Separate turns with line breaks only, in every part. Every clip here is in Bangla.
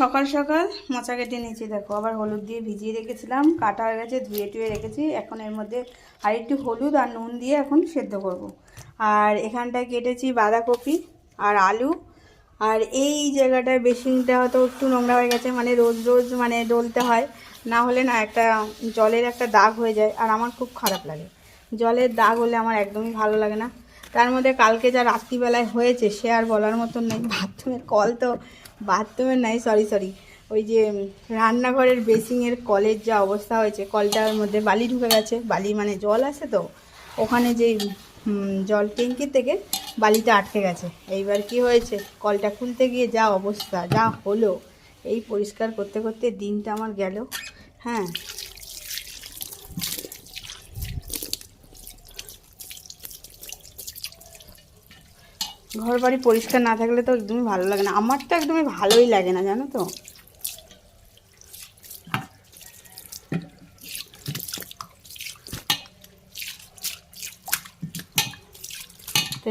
সকাল সকাল মোচা কেটে নিয়েছি, দেখো। আবার হলুদ দিয়ে ভিজিয়ে রেখেছিলাম, কাটা হয়ে গেছে, ধুয়ে টুয়ে রেখেছি। এখন এর মধ্যে আর একটু হলুদ আর নুন দিয়ে এখন সেদ্ধ করব। আর এখানটায় কেটেছি বাঁধাকপি আর আলু। আর এই জায়গাটায় বেসিনটা হয়তো একটু নোংরা হয়ে গেছে মানে রোজ রোজ মানে ডলতে হয়। না হলে না একটা জলের একটা দাগ হয়ে যায়, আর আমার খুব খারাপ লাগে। জলের দাগ হলে আমার একদমই ভালো লাগে না। তার মধ্যে কালকে যা রাত্রিবেলায় হয়েছে, সে আর বলার মতন নেই। বাথরুমের কল তো, বাথরুমের নাই সরি সরি ওই যে রান্নাঘরের বেসিংয়ের কলের যা অবস্থা হয়েছে, কলটার মধ্যে বালি ঢুকে গেছে। বালি মানে জল আছে তো, ওখানে যে জল ট্যাঙ্কির থেকে বালিটা আটকে গেছে। এইবার কি হয়েছে? কলটা খুলতে গিয়ে যা অবস্থা, যা হলো, এই পরিষ্কার করতে করতে দিনটা আমার গেল। হ্যাঁ ঘর বাড়ি পরিষ্কার না থাকলে তো একদমই ভালো লাগে না। আমার তো একদমই ভালোই লাগে না, জানো তো?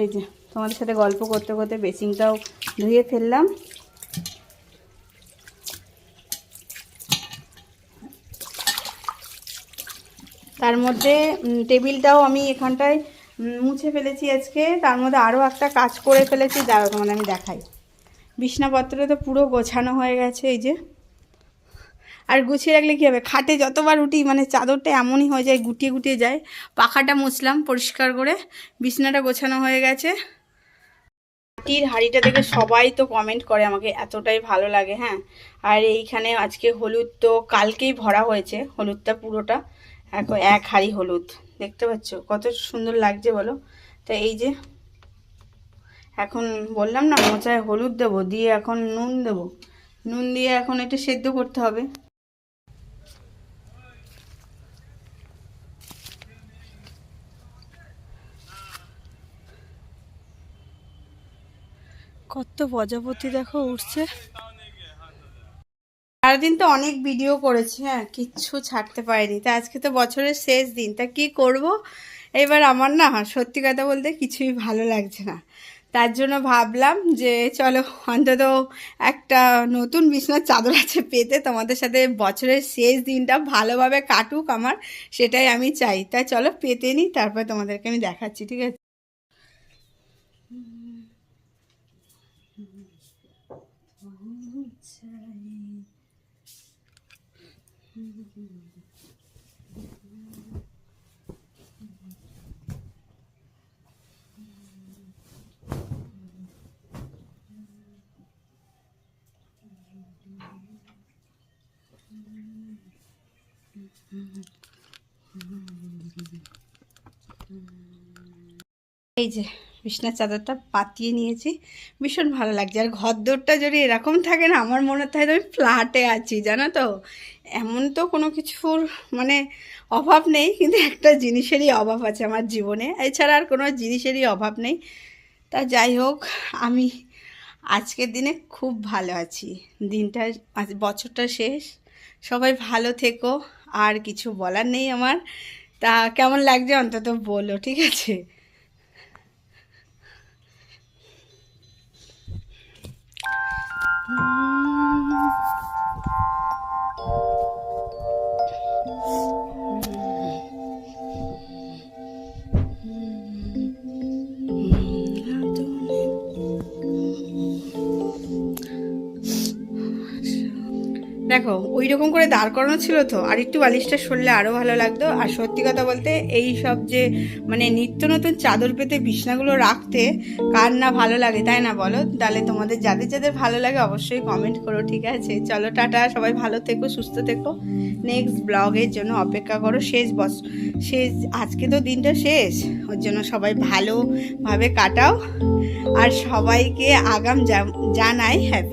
এই যে, তোমাদের সাথে গল্প করতে করতে বেসিংটাও ধুয়ে ফেললাম। তার মধ্যে টেবিলটাও আমি এখানটায় মুছে ফেলেছি আজকে। তার মধ্যে আরও একটা কাজ করে ফেলেছি। দাঁড়াও তোমাদের আমি দেখাই। বিছনাপত্র তো পুরো গোছানো হয়ে গেছে, এই যে। আর গুছিয়ে রাখলে কী হবে? খাটে যতবার উঠি মানে চাদরটা এমনই হয়ে যায়, গুটিয়ে গুটিয়ে যায়। পাখাটা মুছলাম পরিষ্কার করে। বিছনাটা গোছানো হয়ে গেছে। মাটির হাঁড়িটা দেখে সবাই তো কমেন্ট করে আমাকে, এতটাই ভালো লাগে হ্যাঁ। আর এইখানে আজকে হলুদ তো কালকেই ভরা হয়েছে, হলুদটা পুরোটা। এখন এক হাঁড়ি হলুদ। দেখতে পাচ্ছ? কত সুন্দর লাগছে বলো? তো এই যে, এখন বললাম না, মোচায় হলুদ দেবো, দিয়ে এখন নুন দেবো। নুন দিয়ে এখন এটা সেদ্ধ করতে হবে। কত প্রজাপতি দেখো উঠছে। সারাদিন তো অনেক ভিডিও করেছি হ্যাঁ কিচ্ছু ছাড়তে পারিনি তা আজকে তো বছরের শেষ দিন তা কি করব এবার আমার না সত্যি কথা বলতে কিছুই ভালো লাগছে না তার জন্য ভাবলাম যে চলো অন্তত একটা নতুন বিছনার চাদর আছে পেতে তোমাদের সাথে বছরের শেষ দিনটা ভালোভাবে কাটুক আমার সেটাই আমি চাই তাই চলো পেতে নিই তারপর তোমাদেরকে আমি দেখাচ্ছি ঠিক আছে এই যে বিছনার চাদরটা পাতিয়ে নিয়েছি। ভীষণ ভালো লাগছে। আর ঘরদোরটা যদি এরকম থাকে না, আমার মনে হয় আমি ফ্ল্যাটে আছি, জানো তো? এমন তো কোনো কিছুর মানে অভাব নেই, কিন্তু একটা জিনিসেরই অভাব আছে আমার জীবনে। এছাড়া আর কোনো জিনিসেরই অভাব নেই। তা যাই হোক, আমি আজকের দিনে খুব ভালো আছি। দিনটা বছরটা শেষ। সবাই ভালো থেকো, আর কিছু বলার নেই আমার। তা কেমন লাগছে অন্তত বলো, ঠিক আছে? দেখো ওই রকম করে দাঁড় করানো ছিল তো, আর একটু বালিশটা সরলে আরও ভালো লাগতো। আর সত্যি কথা বলতে, এই সব যে মানে নিত্য নতুন চাদর পেতে বিছনাগুলো রাখতে কার না ভালো লাগে, তাই না বলো? তাহলে তোমাদের যাদের যাদের ভালো লাগে অবশ্যই কমেন্ট করো, ঠিক আছে? চলো, টাটা, সবাই ভালো থেকো, সুস্থ থেকো। নেক্সট ব্লগের জন্য অপেক্ষা করো, শেষ বস, শেষ, আজকে তো দিনটা শেষ। ওর জন্য সবাই ভালোভাবে কাটাও। আর সবাইকে আগাম জানাই হ্যাপি